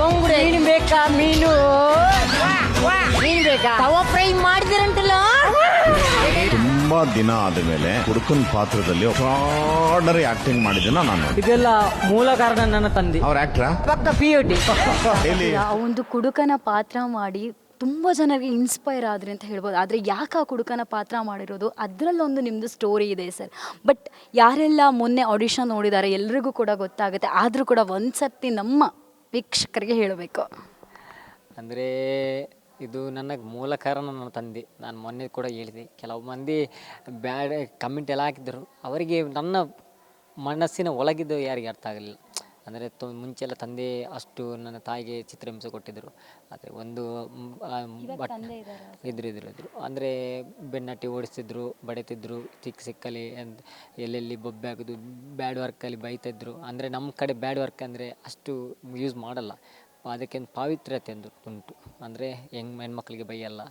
ಬಂಗುಡೆ. ಮೀನು ಬೇಕಾ ಮೀನು? ಮೀನ್ ಬೇಕಾ? ತವ ಫ್ರೈ ಮಾಡಿದಿರಂಟಲ್ಲ ತುಂಬಾ ದಿನ ಆದ್ಮೇಲೆ ಹುಡುಕನ್ ಪಾತ್ರದಲ್ಲಿ ಆರ್ಡರಿ ಆಕ್ಟಿಂಗ್ ಮಾಡಿದ್ದನ್ನ ನಾನು ಇದೆಲ್ಲ ಮೂಲ ಕಾರಣ ನನ್ನ ತಂದೆ. ಅವ್ರ ಆಕ್ಟ್ರ? ಪಕ್ಕ ಪಿ ಯು ಟಿ ಎಲ್ಲಿ ಆ ಒಂದು ಕುಡುಕನ ಪಾತ್ರ ಮಾಡಿ ತುಂಬ ಜನರಿಗೆ ಇನ್ಸ್ಪೈರ್ ಆದ್ರಿ ಅಂತ ಹೇಳ್ಬೋದು. ಆದರೆ ಯಾಕೆ ಆ ಕುಡುಕನ ಪಾತ್ರ ಮಾಡಿರೋದು? ಅದರಲ್ಲೊಂದು ನಿಮ್ಮದು ಸ್ಟೋರಿ ಇದೆ ಸರ್. ಬಟ್ ಯಾರೆಲ್ಲ ಮೊನ್ನೆ ಆಡಿಷನ್ ನೋಡಿದ್ದಾರೆ ಎಲ್ರಿಗೂ ಕೂಡ ಗೊತ್ತಾಗುತ್ತೆ. ಆದರೂ ಕೂಡ ಒಂದು ಸರ್ತಿ ನಮ್ಮ ವೀಕ್ಷಕರಿಗೆ ಹೇಳಬೇಕು. ಅಂದರೆ ಇದು ನನ್ನ ಮೂಲ ಕಾರಣ ನನ್ನ ತಂದೆ. ನಾನು ಮೊನ್ನೆ ಕೂಡ ಹೇಳಿದೆ. ಕೆಲವು ಮಂದಿ ಬ್ಯಾಡ ಕಮೆಂಟ್ ಎಲ್ಲ ಹಾಕಿದ್ರು. ಅವರಿಗೆ ನನ್ನ ಮನಸ್ಸಿನ ಒಳಗಿದ್ದು ಯಾರಿಗೆ ಅರ್ಥ ಆಗಲಿಲ್ಲ. ಅಂದರೆ ತೊ ಮುಂಚೆಲ್ಲ ತಂದೆ ಅಷ್ಟು ನನ್ನ ತಾಯಿಗೆ ಚಿತ್ರಹಿಂಸೆ ಕೊಟ್ಟಿದ್ದರು. ಆದರೆ ಒಂದು ಬಟ್ ಇದ್ರು ಇದ್ರು ಇದ್ರು. ಅಂದರೆ ಬೆನ್ನಟ್ಟಿ ಓಡಿಸ್ತಿದ್ರು ಬಡಿತಿದ್ರು ಚಿಕ್ಕ ಸಿಕ್ಕಲ್ಲಿ ಅಂತ ಎಲ್ಲೆಲ್ಲಿ ಬೊಬ್ಬೆ ಹಾಕೋದು ಬ್ಯಾಡ್ ವರ್ಕಲ್ಲಿ ಬೈತಿದ್ರು. ಅಂದರೆ ನಮ್ಮ ಕಡೆ ಬ್ಯಾಡ್ ವರ್ಕ್ ಅಂದರೆ ಅಷ್ಟು ಯೂಸ್ ಮಾಡಲ್ಲ. ಅದಕ್ಕೆ ಒಂದು ಪಾವಿತ್ರ್ಯತೆ ಒಂದು ಉಂಟು. ಅಂದರೆ ಹೆಂಗ್ ಹೆಣ್ಮಕ್ಳಿಗೆ ಬೈಯಲ್ಲ.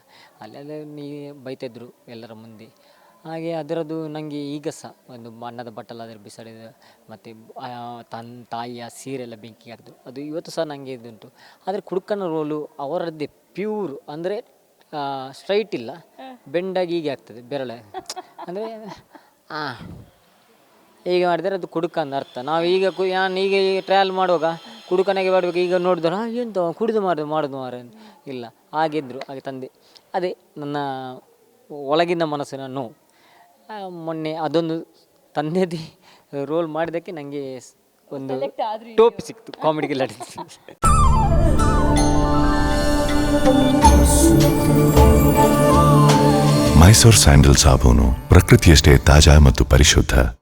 ಅಲ್ಲೆಲ್ಲ ನೀ ಬೈತಿದ್ರು ಎಲ್ಲರ ಮುಂದೆ. ಹಾಗೆ ಅದರದ್ದು ನನಗೆ ಈಗ ಸಹ ಒಂದು ಬಣ್ಣದ ಬಟ್ಟಲಾದರೆ ಬಿಸಾಡಿದ ಮತ್ತು ತನ್ನ ತಾಯಿಯ ಸೀರೆಲ್ಲ ಬೆಂಕಿ ಹಾಕಿದ್ರು ಅದು ಇವತ್ತು ಸಹ ನನಗೆ ಇದುಂಟು. ಆದರೆ ಕುಡುಕನ ರೋಲು ಅವರದ್ದೇ ಪ್ಯೂರ್ ಅಂದರೆ ಸ್ಟ್ರೈಟ್ ಇಲ್ಲ, ಬೆಂಡಾಗಿ ಹೀಗೆ ಆಗ್ತದೆ, ಬೆರಳೆ. ಅಂದರೆ ಹೀಗೆ ಮಾಡಿದರೆ ಅದು ಕುಡುಕ ಅಂತ ಅರ್ಥ. ನಾವು ಈಗ ಕು ನಾನು ಈಗ ಟ್ರಯಲ್ ಮಾಡುವಾಗ ಕುಡುಕನಾಗೆ ಮಾಡಬೇಕು, ಈಗ ನೋಡಿದ್ರೆ ಎಂತ ಕುಡಿದು ಮಾಡೋದು ಮಾಡೋದು ಮಾರ ಇಲ್ಲ ಹಾಗಿದ್ದರು ಹಾಗೆ ತಂದೆ. ಅದೇ ನನ್ನ ಒಳಗಿನ ಮನಸ್ಸಿನ ನೋವು. ಮೊನ್ನೆ ಅದೊಂದು ತಂದೆದೇ ರೋಲ್ ಮಾಡಿದ್ದಕ್ಕೆ ನನಗೆ ಒಂದು ಟೋಪಿ ಸಿಕ್ತು ಕಾಮಿಡಿಗೆ ಮೈಸೂರ್ ಸ್ಯಾಂಡಲ್ ಸಾಬೂನು ಪ್ರಕೃತಿಯಷ್ಟೇ ತಾಜಾ ಮತ್ತು ಪರಿಶುದ್ಧ.